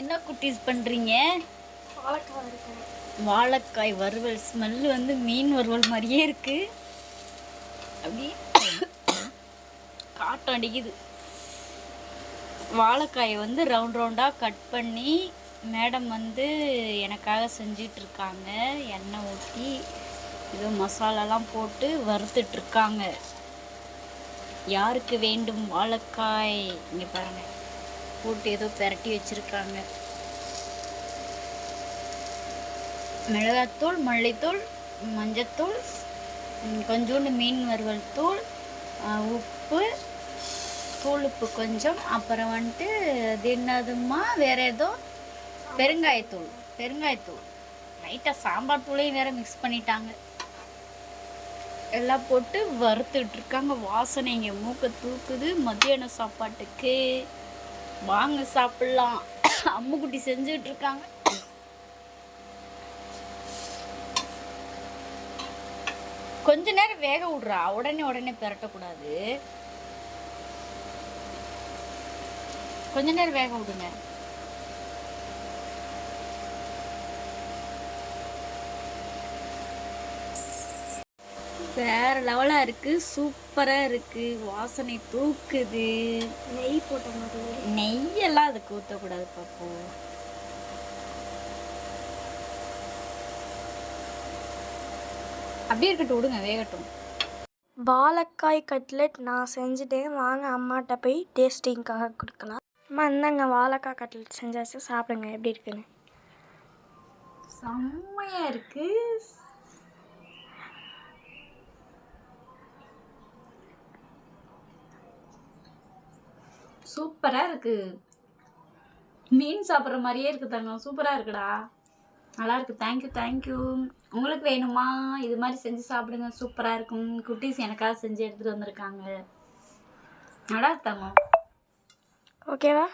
என்ன குட்டீஸ் பண்ணுறீங்க வாழைக்காய் வறுவல் ஸ்மெல் வந்து மீன் வறுவல் மாதிரியே இருக்கு. அப்படி காட்டம் அடிக்குது. வாழைக்காயை வந்து ரவுண்ட் ரவுண்டாக கட் பண்ணி மேடம் வந்து எனக்காக செஞ்சிட்டு இருக்காங்க. எண்ணெய் ஊற்றி இது மசாலாலாம் போட்டு வறுத்துட்டு இருக்காங்க. யாருக்கு வேண்டும் வாழைக்காய்? இங்கே பாருங்க. போட்டு ஏதோ பெரட்டி வச்சிருக்காங்க. மிளகாத்தூள் மல்லித்தூள் மஞ்சத்தூள் கொஞ்சோண்டு மீன் வறுவல் தூள் உப்பு தூள் உப்பு கொஞ்சம். அப்புறம் வந்துட்டு அது என்னதுமா வேற ஏதோ? பெருங்காயத்தூள் பெருங்காயத்தூள். லைட்டாக சாம்பார் தூளையும் வேற மிக்ஸ் பண்ணிட்டாங்க. எல்லாம் போட்டு வறுத்துட்டு இருக்காங்க. வாசனை இங்கே மூக்க தூக்குது. மத்தியான சாப்பாட்டுக்கு. வாங்க சாப்பிடலாம். அம்முக்குட்டி செஞ்சுட்டு இருக்காங்க கொஞ்ச நேரம் வேக விடுறா. உடனே உடனே பெரட்டக்கூடாது. கொஞ்ச நேரம் வேக விடுங்க. வேற லெவலா இருக்கு. சூப்பரா இருக்கு. வாசனை தூக்குது. நெய் போட்ட மாதிரி நெய்யெல்லாம் அதுக்கு ஊற்றக்கூடாது பாப்போ அப்படியே இருக்கட்டும் விடுங்க வேகட்டும். வாழைக்காய் கட்லெட் நான் செஞ்சுட்டேன். வாங்க அம்மாட்ட போய் டேஸ்டிங்காக கொடுக்கலாம். அம்மா இந்தாங்க வாழைக்காய் கட்லெட் செஞ்சாச்சு. சாப்பிடுங்க எப்படி இருக்குன்னு. செம்மையா இருக்கு. சூப்பராக இருக்கு. மீன் சாப்பிட்ற மாதிரியே இருக்கு தங்கம். சூப்பராக இருக்குடா. நல்லா இருக்கு. தேங்க்யூ தேங்க்யூ உங்களுக்கு வேணுமா? இது மாதிரி செஞ்சு சாப்பிடுங்க. சூப்பராக இருக்கும். குட்டீஸ் எனக்காக செஞ்சு எடுத்துகிட்டு வந்திருக்காங்க. நல்லா இருக்கு தங்கம். ஓகேவா